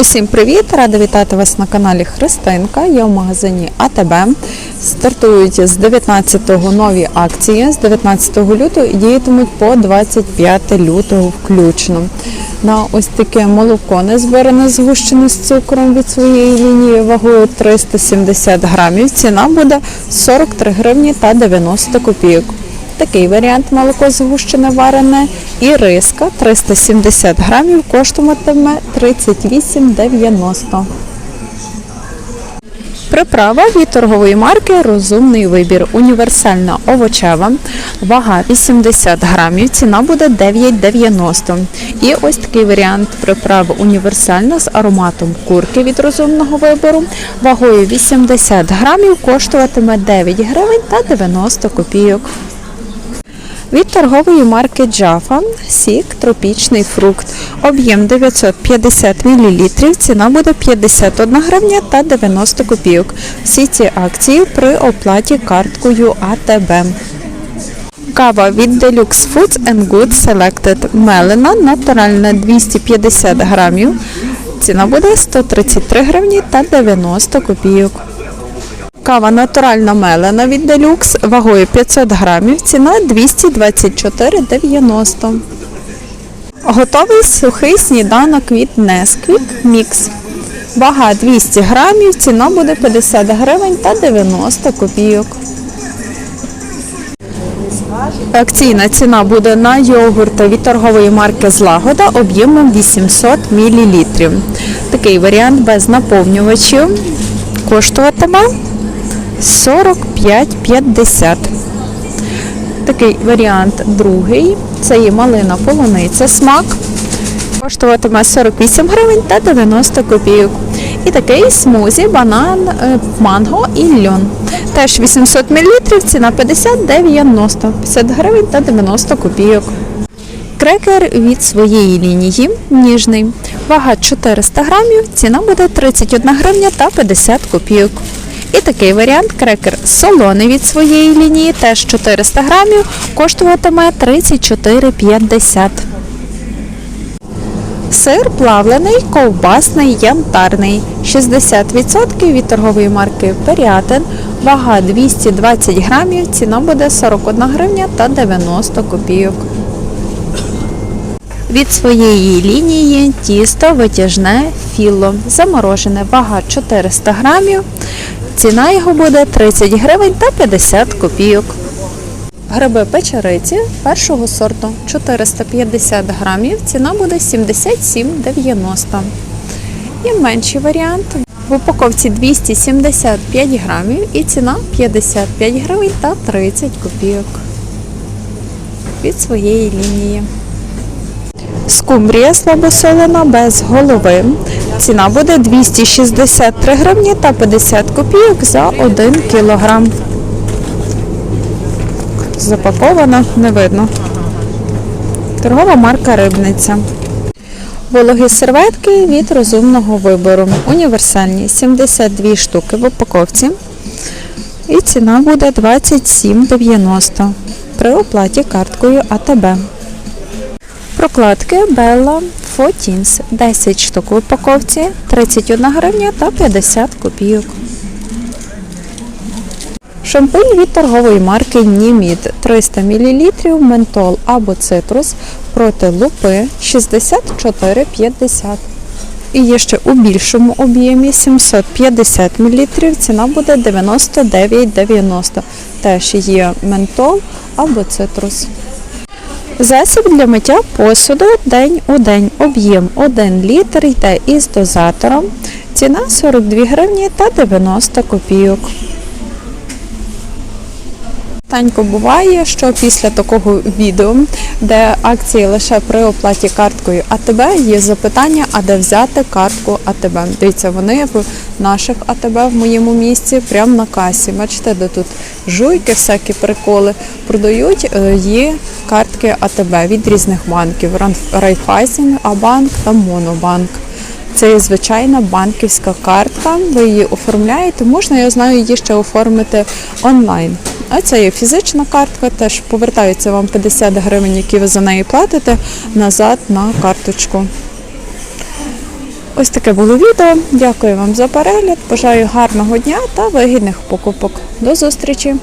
Усім привіт! Рада вітати вас на каналі Христинка. Я в магазині АТБ. Стартують з 19-го нові акції. З 19 лютого діятимуть по 25 лютого включно. На ось таке молоко не незборене згущене з цукром від своєї лінії вагою 370 грамів. Ціна буде 43 гривні та 90 копійок. Такий варіант молоко згущене варене і риска 370 грамів коштуватиме 38,90. Приправа від торгової марки Розумний вибір. Універсальна овочева. Вага 80 грамів. Ціна буде 9,90. І ось такий варіант приправи універсальна з ароматом курки від розумного вибору. Вагою 80 грамів коштуватиме 9 гривень та 90 копійок. Від торгової марки Jaffa сік тропічний фрукт. Об'єм 950 мл. Ціна буде 51 гривня та 90 копійок. Всі ці акції при оплаті карткою АТБ. Кава від Deluxe Foods and Good Selected. Мелена натуральна 250 грамів. Ціна буде 133 гривні та 90 копійок. Кава натуральна мелена від Deluxe вагою 500 грамів, ціна 224,90. Готовий сухий сніданок від Nesquik Mix. Вага 200 грамів, ціна буде 50 гривень та 90 копійок. Акційна ціна буде на йогурти від торгової марки Злагода об'ємом 800 мл. Такий варіант без наповнювачів коштуватиме 45,50. Такий варіант другий. Це є малина полуниця смак. Коштуватиме 48 гривень та 90 копійок. І такий смузі, банан, е, манго і льон. Теж 800 мл, ціна 50,90, 50 гривень та 90 копійок. Крекер від своєї лінії ніжний. Вага 400 грамів, ціна буде 31 гривня та 50 копійок. І такий варіант крекер солоний від своєї лінії, теж 400 грамів, коштуватиме 34,50. Сир плавлений, ковбасний, янтарний. 60% від торгової марки Періатин. Вага 220 грамів, ціна буде 41 гривня та 90 копійок. Від своєї лінії тісто витяжне філо. Заморожене, вага 400 грамів. Ціна його буде 30 гривень та 50 копійок. Гриби печериці першого сорту 450 грамів, ціна буде 77,90. І менший варіант. В упаковці 275 грамів і ціна 55 гривень та 30 копійок. Від своєї лінії. Скумбрія слабосолена без голови. Ціна буде 263 гривні та 50 копійок за 1 кілограм. Запакована, не видно. Торгова марка Рибниця. Вологі серветки від розумного вибору. Універсальні 72 штуки в упаковці. І ціна буде 27,90 при оплаті карткою АТБ. Прокладки Bella Fotins 10 штук в упаковці, 31 гривня та 50 копійок. Шампунь від торгової марки Німід 300 мл, ментол або цитрус проти лупи 64,50. І є ще у більшому об'ємі 750 мл, ціна буде 99,90. Теж є ментол або цитрус. Засіб для миття посуду день у день. Об'єм 1 літр йде із дозатором. Ціна 42 гривні та 90 копійок. Танько буває, що після такого відео, де акції лише при оплаті карткою АТБ, є запитання, а де взяти картку АТБ. Дивіться, вони в наших АТБ в моєму місці, прямо на касі. Бачите, де тут жуйки, всякі приколи продають. е, Є картки АТБ від різних банків: Райфайзен, Абанк та Монобанк. Це є звичайна банківська картка. Ви її оформляєте. Можна, я знаю, її ще оформити онлайн. А це є фізична картка, теж повертається вам 50 гривень, які ви за неї платите, назад на карточку. Ось таке було відео. Дякую вам за перегляд. Бажаю гарного дня та вигідних покупок. До зустрічі!